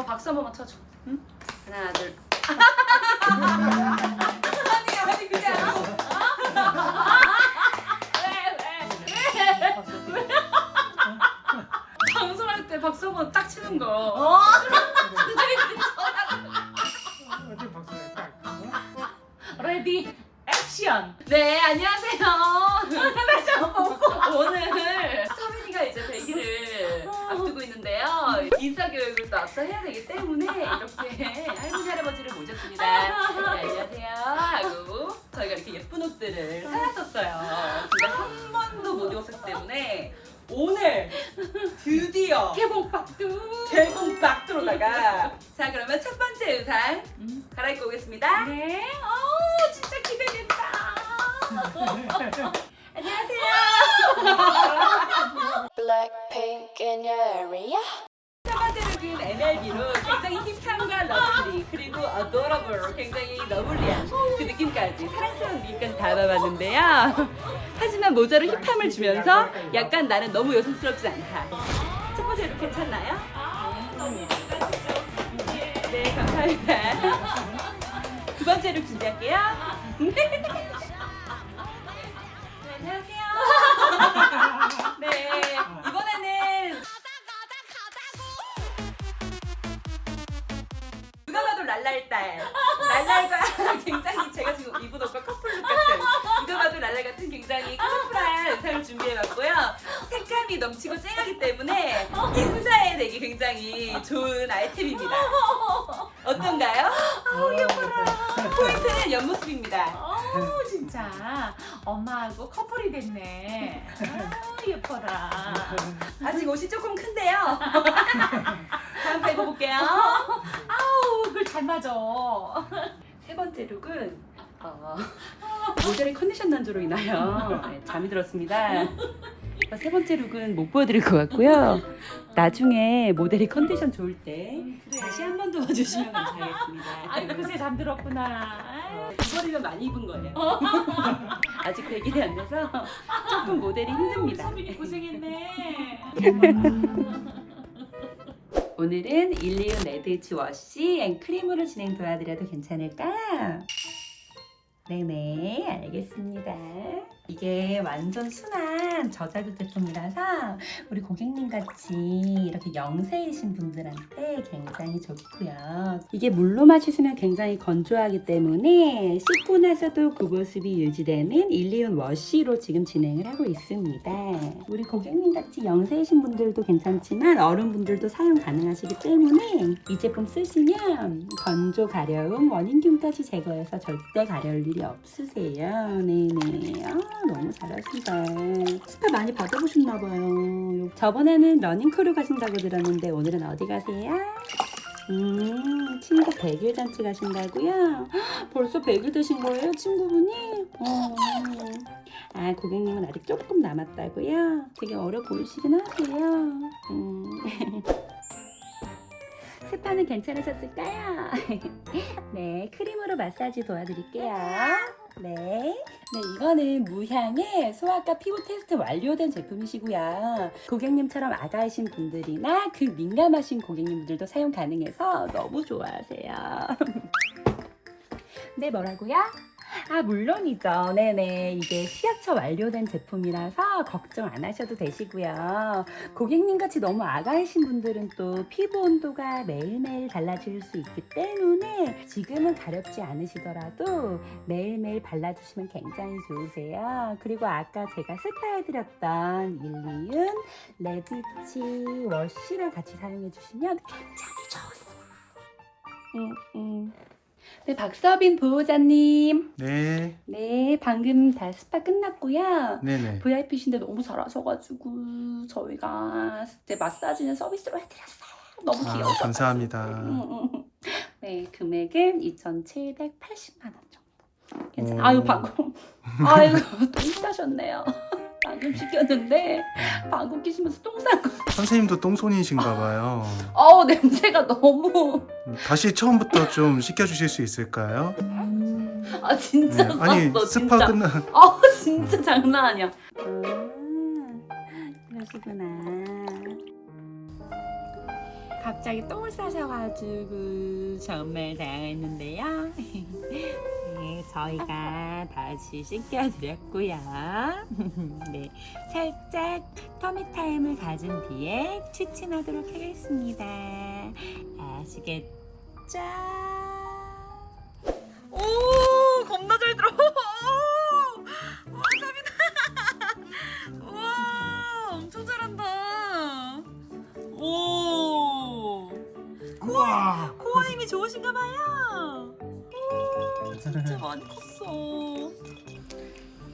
한번 박수 한 번만 쳐줘. 응? 하나 둘. 아니 아니 그게 아니고. 왜 왜? 방송할 때 박수 한 번 딱 치는 거. 어? 어디 박수 딱. 레디 액션. 네 안녕하세요. 의상 음. 갈아입고 오겠습니다. 네. 어 진짜 기대된다. 안녕하세요. Blackpink in your area? 첫 번째 룩은 MLB로 굉장히 힙함과 러블리 그리고 어도러블 굉장히 러블리한 그 느낌까지 사랑스러운 느낌까지 담아봤는데요 하지만 모자로 힙함을 주면서 약간 나는 너무 여성스럽지 않다 첫 번째 룩 괜찮나요? 네 감사합니다 두 번째 룩 준비할게요. 네. 안녕하세요. 네 이번에는 누가 봐도 랄랄딸. 랄랄과 굉장히 제가 지금 입은 옷과 커플룩 같은 봐도 랄랄 같은 굉장히 컬러풀한 의상을 준비해봤고요 색감이 넘치고 쨍하기 때문에 인사에 되기 굉장히 좋은 아이템입니다 어떤가요? 아우 예뻐라. 포인트는 옆모습입니다 어 진짜 엄마하고 커플이 됐네. 아 예뻐라. 아직 옷이 조금 큰데요 다음 거 입어볼게요 아우 그걸 잘 맞아. 세 번째 룩은 어, 모델의 컨디션 난조로 인하여 네, 잠이 들었습니다. 어, 세 번째 룩은 못 보여드릴 것 같고요. 나중에 모델이 컨디션 좋을 때 다시 한 번 더 와주시면 감사하겠습니다. 아이 그새 잠들었구나. 두 벌이면 많이 입은 거예요. 아직 100일이 안 돼서 조금 모델이 힘듭니다. 서민이 고생했네. 오늘은 일리온 레드지 워시 앤 크림으로 진행 도와드려도 괜찮을까? 네네 알겠습니다. 이게 완전 순한 저자극 제품이라서 우리 고객님 같이 이렇게 영세이신 분들한테 굉장히 좋고요. 이게 물로 마시면 굉장히 건조하기 때문에 씻고 나서도 그 모습이 유지되는 일리온 워시로 지금 진행을 하고 있습니다. 우리 고객님 같이 영세이신 분들도 괜찮지만 어른분들도 사용 가능하시기 때문에 이 제품 쓰시면 건조 가려움 원인균까지 제거해서 절대 가려울 일이 없으세요. 네네. 아, 너무 잘하신다. 스파 많이 받아보셨나봐요. 저번에는 러닝크루 가신다고 들었는데 오늘은 어디 가세요? 음, 친구 100일 잔치 가신다고요? 헉, 벌써 100일 되신 거예요, 친구분이? 어. 아, 고객님은 아직 조금 남았다고요? 되게 어려 보이시긴 하세요. 음. 스파는 괜찮으셨을까요? 네, 크림으로 마사지 도와드릴게요. 네. 네, 이거는 무향의 소아과 피부 테스트 완료된 제품이시고요. 고객님처럼 아가이신 분들이나 그 민감하신 고객님들도 사용 가능해서 너무 좋아하세요. 네, 뭐라고요? 아, 물론이죠. 네네. 이게 시약처 완료된 제품이라서 걱정 안 하셔도 되시고요. 고객님 같이 너무 아가이신 분들은 또 피부 온도가 매일매일 달라질 수 있기 때문에 지금은 가렵지 않으시더라도 매일매일 발라주시면 굉장히 좋으세요. 그리고 아까 제가 스파해드렸던 일리윤 레드치 워시를 같이 사용해 주시면 굉장히 좋으세요. 음, 음. 네, 박서빈 보호자님. 네. 네, 방금 다 스파 끝났고요. 네네. VIP신데 너무 잘하셔가지고 저희가 이제 마사지는 서비스로 해드렸어요. 너무 아, 귀여워서. 감사합니다. 네, 금액은 2,780만 원 정도. 괜찮아요. 오. 아유 방금, 아유 똥 싸셨네요. 방금 시켰는데 방금 끼시면서 똥 싼 거. 선생님도 똥손이신가 봐요. 어우 냄새가 너무. 다시 처음부터 좀 시켜주실 수 있을까요? 아 진짜 네. 쌌어 아니 진짜. 스파 끝나. 아 진짜 장난 아니야. 아, 그러시구나. 갑자기 똥을 싸셔가지고 정말 당황했는데요. 네, 저희가 다시 씻겨드렸고요. 네, 살짝 터미 타임을 가진 뒤에 취침하도록 하겠습니다. 아시겠죠? 오, 힘이 좋으신가 봐요. 오, 진짜 많이 컸어.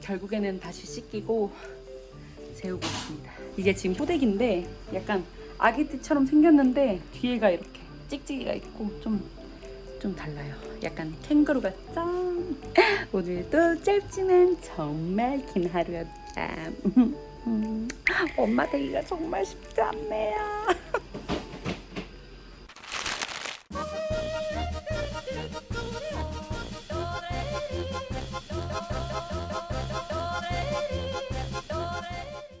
결국에는 다시 씻기고 재우고 있습니다. 이게 지금 호dek인데 약간 아기띠처럼 생겼는데 뒤에가 이렇게 찍찍이가 있고 좀, 좀 달라요. 약간 캥거루 같죠? 오늘도 짧지만 정말 긴 하루였다. 음, 엄마 되기가 정말 쉽지 않네요.